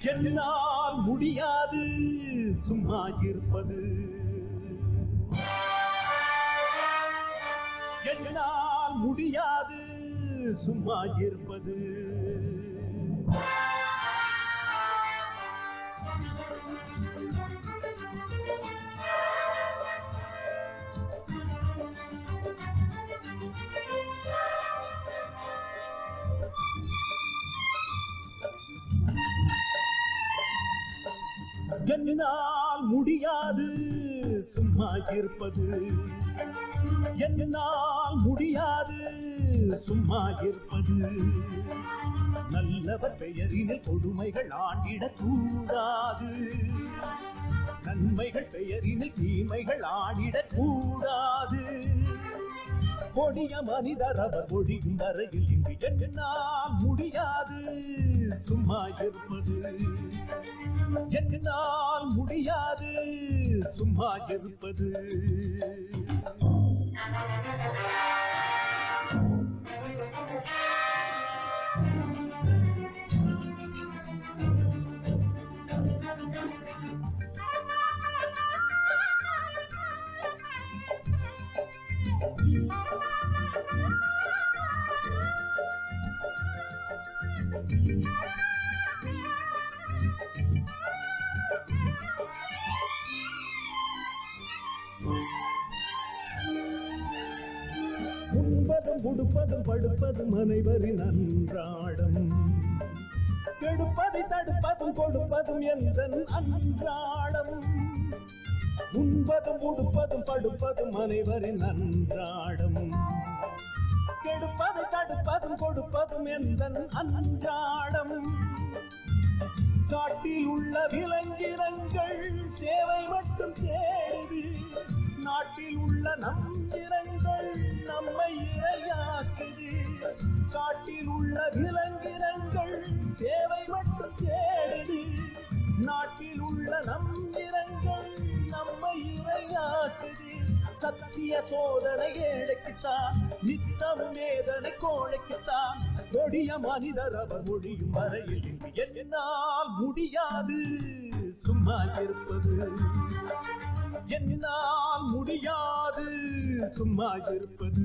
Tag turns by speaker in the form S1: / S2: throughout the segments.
S1: என்னால் முடியாது சும்மா இருப்பது. என்னால் முடியாது சும்மா இருப்பது. என்னால் முடியாது சும்மா இருப்பது. என்னால் முடியாது சும்மா இருப்பது. நல்லவர் பெயரினில் கொடுமைகள் ஆண்டிடக் கூடாது நன்மைகள் பெயரினில் தீமைகள் ஆடிடக்கூடாது கூடாது கொடிய மனிதர் அவர் ஒழியும் வரையில் இங்கு என்னால் முடியாது. சும்மா இருப்பது என்னால் முடியாது. சும்மா இருப்பது. உடுப்பதும் படுப்பதும் அனைவரின் அன்றாடம். கெடுப்பதை தடுப்பதும் கொடுப்பதும் என்ற அன்றாடம். உண்பதும் உடுப்பதும் படுப்பதும் அனைவரின் அன்றாடம். கெடுப்பதை தடுப்பதும் கொடுப்பதும் என்ற அன்றாடம். காட்டில் உள்ள விலங்கினங்கள் தேவை மட்டும் தேடி நாட்டில் உள்ள நம் இனங்கள் நம்மை இரையாக்குது காட்டில் உள்ள விலங்கினங்கள் தேவை மட்டும் தேடுது நாட்டில் உள்ள நம் இனங்கள் நம்மை இரையாக்குது சத்திய சோதனை ஏழைக்குத்தான் நித்தம் வேதனை கோழைக்குத்தான். கொடிய மனிதர் அவர் மொழியும் வரையில் என்னால் முடியாது. சும்மா இருப்பது என்னால் முடியாது. சும்மா இருப்பது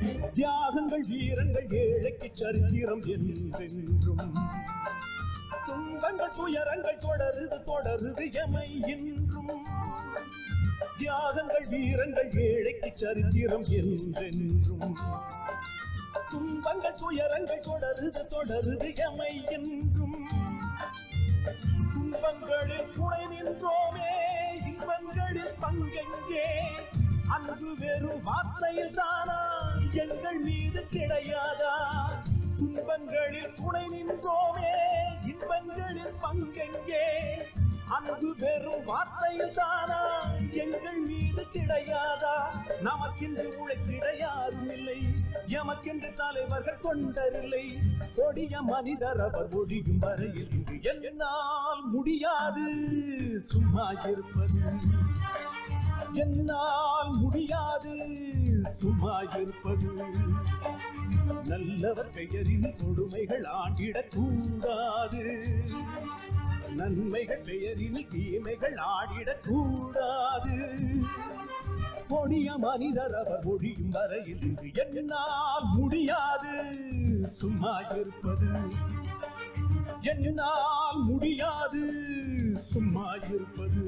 S1: தியாகங்கள் வீரங்கள் ஏழைக்கு சரித்திரம் என்றென்றும். துன்பங்கள் துயரங்கள் தொடருது தொடருது எமை என்றும் தியாகங்கள் வீரங்கள் ஏழைக்கு சரித்திரம் என்றென்றும். துன்பங்கள் துயரங்கள் தொடருது தொடருது எமை என்றும் துன்பங்களில் துணை நின்றோமே இன்பங்களில் பங்கெங்கே? அன்பு வெறும் வார்த்தையில் தானா எங்கள் மீது கிடையாதா? துன்பங்களில் துணை நின்றோமே இன்பங்களில் பங்கெங்கே? அன்பு பெறும் வார்த்தையில் தானா? எங்கள் மீது கிடையாதா? நமக்கென்று உழைச்சிட யாரும் இல்லை. எமக்கென்று தலைவர்கள் கொண்டரில்லை கொடிய மனிதர் அவர் ஒழியும் வரையில் இங்கு என்னால் முடியாது. சும்மா இருப்பது. என்னால் முடியாது. சும்மா இருப்பது. நல்லவர் பெயரின் கொடுமைகள் ஆண்டிடக் கூடாது. நன்மைகள் பெயரில் தீமைகள் ஆடிடக் கூடாது. கொடிய மனிதர் அவர் ஒழியும் வரையில் என்னால் முடியாது. சும்மா இருப்பது. என்னால் முடியாது. சும்மா இருப்பது.